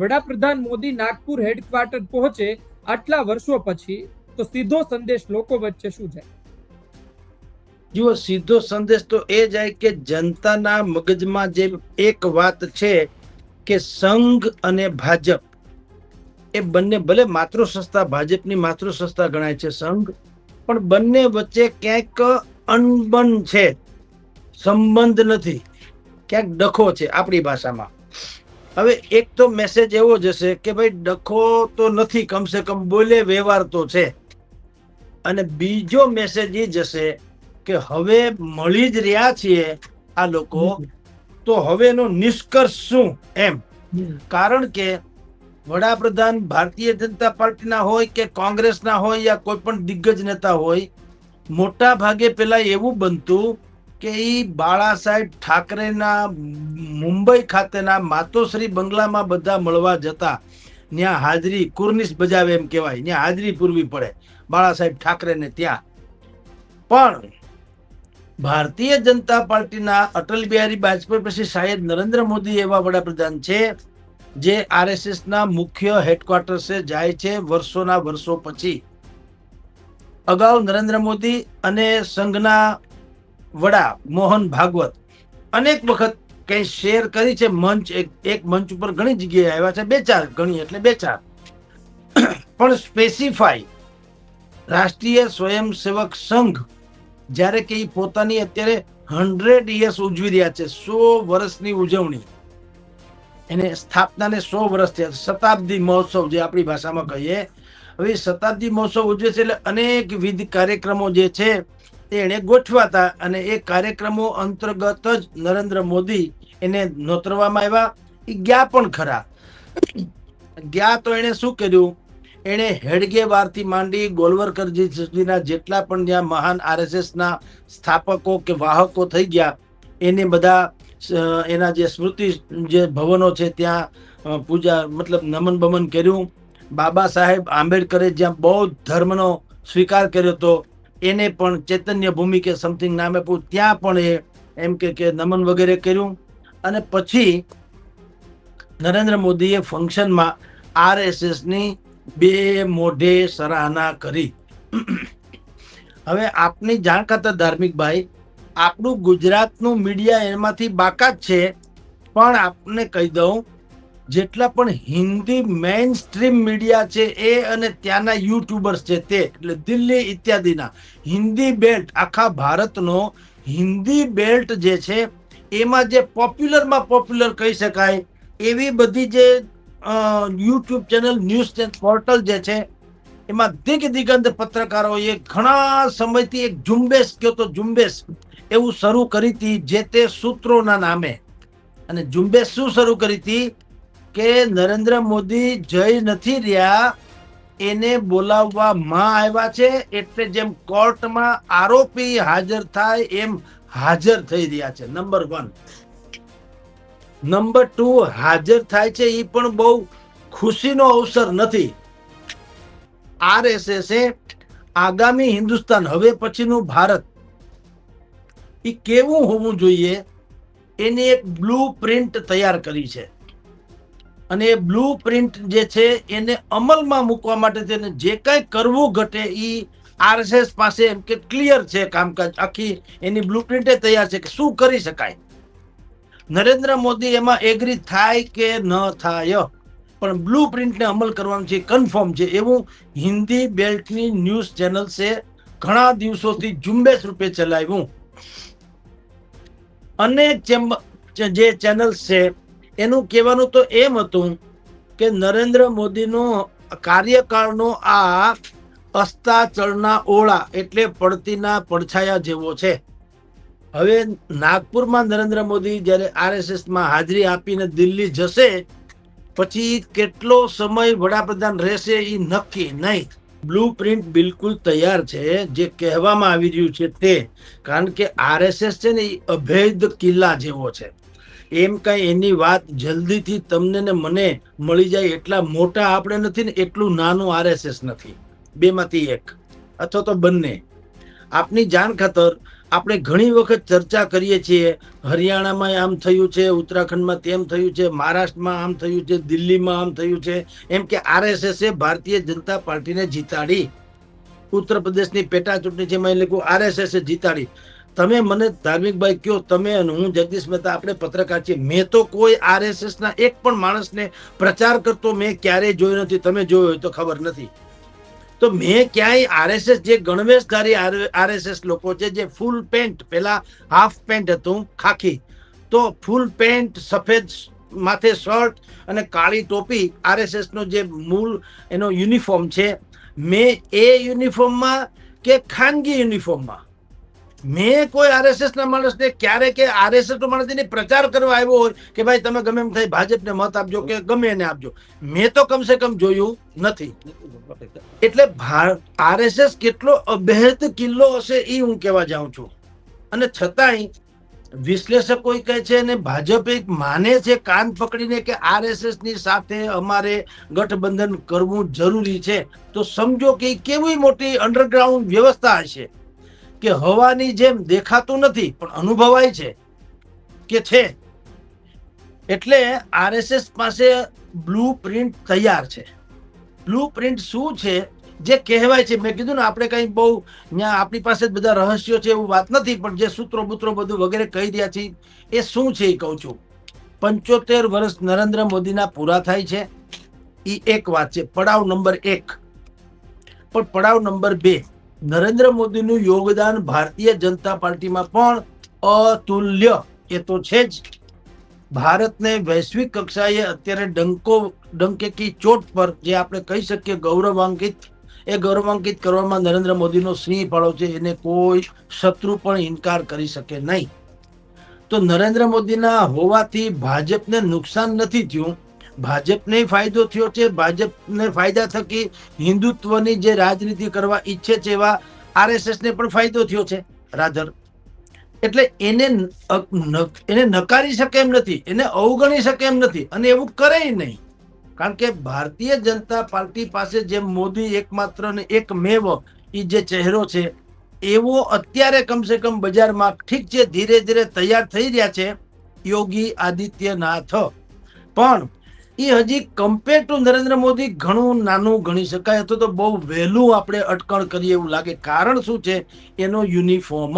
વડાપ્રધાન મોદી નાગપુર હેડક્વાર્ટર પહોંચે આટલા વર્ષો પછી, તો સીધો સંદેશ લોકો વચ્ચે શું જાય? જુઓ, સીધો સંદેશ તો એ જાય કે જનતાના મગજમાં જે એક વાત છે કે સંઘ અને ભાજપ, એ બંને ભલે માતૃ સંસ્થા ભાજપની માતૃ સંસ્થા ગણાય છે સંઘ, પણ બંને વચ્ચે ક્યાંક અનબન છે, સંબંધ નથી, ક્યાંક ડખો છે આપણી ભાષામાં. હવે એક તો મેસેજ એવો જશે કે ભાઈ ડખો તો નથી કમસે કમ બોલે વ્યવહાર તો છે. અને બીજો મેસેજ એ જશે કે હવે મળી જ રહ્યા છીએ આ લોકો તો હવેનો નિષ્કર્ષ શું એમ? કારણ કે વડાપ્રધાન ભારતીય જનતા પાર્ટીના હોય કે કોંગ્રેસના હોય યા કોઈ પણ દિગ્ગજ નેતા હોય મોટા ભાગે પેલા એવું બનતું કે એ બાળા સાહેબ ઠાકરેના મુંબઈ ખાતેના માતોશ્રી બંગલામાં બધા મળવા જતા. ત્યાં હાજરી કુર્નિશ બજાવે એમ કહેવાય. ત્યાં હાજરી પૂરવી પડે. બાળા સાહેબ ઠાકરેને ત્યાં. પણ ભારતીય જનતા પાર્ટીના અટલ બિહારી વાજપેયી પછી સાહેબ નરેન્દ્ર મોદી એવા વડાપ્રધાન છે, જે આરએસએસના મુખ્ય હેડક્વાર્ટર્સે જાય છે વર્ષોના વર્ષો પછી. અગાઉ નરેન્દ્ર મોદી અને સંઘના વડા મોહન ભાગવત અનેક વખત કઈ શેર કરી છે. મંચ એક એક મંચ ઉપર ઘણી જગ્યાએ આવ્યા છે. બે ચાર ઘણી એટલે બે ચાર. પણ સ્પેસિફાઈ રાષ્ટ્રીય સ્વયંસેવક સંઘ જ્યારે કે એ પોતાની અત્યારે હંડ્રેડ યર્સ ઉજવી રહ્યા છે. સો વર્ષની ઉજવણી. એને સ્થાપનાને સો વર્ષ થયા શતાબ્દી મહોત્સવ જે આપણી ભાષામાં કહીએ. હવે શતાબ્દી મહોત્સવ ઉજવે છે એટલે અનેકવિધ કાર્યક્રમો જે છે એણે ગોઠવાતા અને એ કાર્યક્રમો અંતર્ગત જ નરેન્દ્ર મોદી એને નોતરવામાં આવ્યા. એ ગયા પણ ખરા. ગયા તો એણે શું કર્યું? એણે હેડગેવારથી માંડી ગોલવરકરજી સુધીના જેટલા પણ જ્યાં મહાન આરએસએસના સ્થાપકો કે વાહકો થઈ ગયા, એને બધા એના જે સ્મૃતિ, જે ભવનો છે ત્યાં પૂજા, મતલબ નમન બમન કર્યું. બાબા સાહેબ આંબેડકરે જ્યાં બૌદ્ધ ધર્મનો સ્વીકાર કર્યો હતો એને પણ ચૈતન્ય ભૂમિ કે સમથિંગ નામ આપ્યું, ત્યાં પણ એ એમ કે કે નમન વગેરે કર્યું. અને પછી નરેન્દ્ર મોદીએ ફંક્શનમાં આરએસએસની બે મોઢે સરાહના કરી. હવે આપની જાણ કરતા ધાર્મિક ભાઈ, આપણું ગુજરાતનું મીડિયા એમાંથી બાકાત છે, પણ આપને કહી દઉં જેટલા પણ હિન્દી મેઇન સ્ટ્રીમ મીડિયા છે એ અને ત્યાંના યુટ્યુબર્સ છે તે, એટલે દિલ્હી ઇત્યાદિના, હિન્દી બેલ્ટ આખા ભારતનો હિન્દી બેલ્ટ જે છે, એમાં જે પોપ્યુલરમાં પોપ્યુલર કહી શકાય, એવી બધી જે YouTube channel news channel portal જે છે, એમાં દિગ દિગંત પત્રકારોએ ઘણા સમયથી એક ઝુંબેશ કહો તો ઝુંબેશ એવું શરૂ કરી હતી જે તે સૂત્રોના નામે. અને ઝુંબેશ શું શરૂ કરી હતી? કે નરેન્દ્ર મોદી જઈ નથી રહ્યા, એને બોલાવવામાં આવ્યા છે, એટલે જેમ કોર્ટમાં આરોપી હાજર થાય એમ હાજર થઈ રહ્યા છે. નંબર વન નંબર ટુ હાજર થાય છે એ પણ બહુ ખુશીનો અવસર નથી. આરએસએસે આગામી હિન્દુસ્તાન, હવે પછીનું ભારત એ કેવું હોવું જોઈએ? એની એક બ્લુ પ્રિન્ટ તૈયાર કરી છે. અને એ બ્લુ પ્રિન્ટ જે છે, એને અમલમાં મૂકવા માટે તેને જે કાંઈ કરવું ઘટે એ આરએસએસ પાસે એમ કે ક્લિયર છે કામકાજ. આખી એની બ્લુ પ્રિન્ટે તૈયાર છે કે શું કરી શકાય? નરેન્દ્ર મોદી એમાં એગ્રી થાય કે ન થાય? પણ બ્લુ પ્રિન્ટને અમલ કરવાનું છે કન્ફર્મ છે. એવું હિન્દી બેલ્ટની ન્યૂઝ ચેનલ્સે ઘણા દિવસોથી ઝુંબેશ રૂપે ચલાવ્યું. અને જે ચેનલ્સ છે એનું કહેવાનું તો એમ હતું કે નરેન્દ્ર મોદીનો કાર્યકાળનો આ અસ્તાચળના ઓળા એટલે પડતીના પડછાયા જેવો છે. હવે નાગપુરમાં નરેન્દ્ર મોદી જ્યારે આરએસએસમાં હાજરી આપીને દિલ્હી જશે, પછી કેટલો સમય વડાપ્રધાન રહેશે એ નક્કી નહીં. બ્લુ પ્રિન્ટ બિલકુલ તૈયાર છે, જે કહેવામાં આવી રહ્યું છે તે. કારણ કે આરએસએસ છે ને એ અભેદ કિલ્લા જેવો છે. એમ કઈ એની વાત જલ્દીથી તમને ને મને મળી જાય એટલા મોટા આપણે નથી ને, એટલું નાનું આરએસએસ નથી. બેમાંથી એક, અથવા તો બંને. આપની જાણ ખાતર આપણે ઘણી વખત ચર્ચા કરીએ છીએ, હરિયાણામાં આમ થયું છે, ઉત્તરાખંડમાં તેમ થયું છે, મહારાષ્ટ્રમાં આમ થયું છે, દિલ્હીમાં આમ થયું છે. એમ કે આરએસએસ ભારતીય જનતા પાર્ટીને જીતાડી. ઉત્તર પ્રદેશની પેટા ચૂંટણી છે એમાં લખ્યું આરએસએસ જીતાડી. તમે મને ધાર્મિકભાઈ કયો તમે અને હું જગદીશ મહેતા આપણે પત્રકાર છીએ. મેં તો કોઈ આરએસએસ ના એક પણ માણસને પ્રચાર કરતો મેં ક્યારેય જોયો નથી. તમે જોયો હોય તો ખબર નથી. તો મેં ક્યાંય આરએસએસ જે ગણવેશધારી આરએસએસ લોકો છે, જે ફૂલ પેન્ટ, પેલા હાફ પેન્ટ હતું, ખાખી, તો ફૂલ પેન્ટ, સફેદ માથે શર્ટ અને કાળી ટોપી આરએસએસ નો જે મૂળ એનો યુનિફોર્મ છે, મેં એ યુનિફોર્મમાં કે ખાનગી યુનિફોર્મમાં મેં કોઈ આરએસએસ ના માણસને ક્યારે કે આરએસએસ નો માણસ એની પ્રચાર કરવા આવ્યો હોય કે ભાઈ તમે ગમે એમ થઈ ભાજપને મત આપજો કે ગમે એને આપજો. મેં તો કમસે કમ જોયું નથી. એટલે આરએસએસ કેટલો અભેદ કિલ્લો હશે એ હું કહેવા જાઉં છું. અને છતાંય વિશ્લેષકો કહે છે અને ભાજપ એક માને છે કાન પકડીને કે આરએસએસની સાથે અમારે ગઠબંધન કરવું જરૂરી છે. તો સમજો કે કેવી મોટી અંડરગ્રાઉન્ડ વ્યવસ્થા હશે. કે હવાની જેમ દેખાતું નથી, પણ અનુભવાય છે કે છે. એટલે આરએસએસ પાસે બ્લુ પ્રિન્ટ તૈયાર છે. બ્લુ પ્રિન્ટ શું છે? જે કહેવાય છે. મેં કીધું ને, આપણે કઈ બહુ ત્યાં આપણી પાસે જ બધા રહસ્યો છે એવું વાત નથી, પણ જે સૂત્રો બૂત્રો બધું વગેરે કહી રહ્યા છે, એ શું છે એ કહું છું. પંચોતેર વર્ષ નરેન્દ્ર મોદીના પૂરા થાય છે. એ એક વાત છે. પડાવ નંબર એક. પણ પડાવ નંબર બે. નરેન્દ્ર મોદીનું યોગદાન ભારતીય જનતા પાર્ટીમાં પણ અતુલ્ય, એ તો છે જ. ભારતને વૈશ્વિક કક્ષાએ અત્યારે ડંકો, ડંકેકી ચોટ પર જે આપણે કહી શકીએ ગૌરવાંકિત, એ ગૌરવાંકિત કરવામાં નરેન્દ્ર મોદીનો સિંહ ફાળો છે, એને કોઈ શત્રુ પણ ઇનકાર કરી શકે નહીં. તો નરેન્દ્ર મોદીના હોવાથી ભાજપને નુકસાન નથી થયું. ભાજપને ફાયદો થયો છે, ભાજપને ફાયદા થકી હિન્દુત્વની જે રાજનીતિ કરવા ઈચ્છે છે એવા આરએસએસને પણ ફાયદો થયો છે, રાધર. એટલે એને એને નકારી શકે એમ નથી, એને અવગણી શકે એમ નથી અને એવું કરે નહીં. કારણ કે ભારતીય જનતા પાર્ટી પાસે જે મોદી એકમાત્ર ને એક મેવ એ જે ચહેરો છે, એવો અત્યારે કમસે કમ બજારમાં ઠીક છે, ધીરે ધીરે તૈયાર થઈ રહ્યા છે યોગી આદિત્યનાથ. પણ એ હજી કમ્પેર ટુ નરેન્દ્ર મોદી ઘણું નાનું ગણી શકાય અથવા તો બહુ વહેલું આપણે અટકણ કરીએ એવું લાગે. કારણ શું છે? એનો યુનિફોર્મ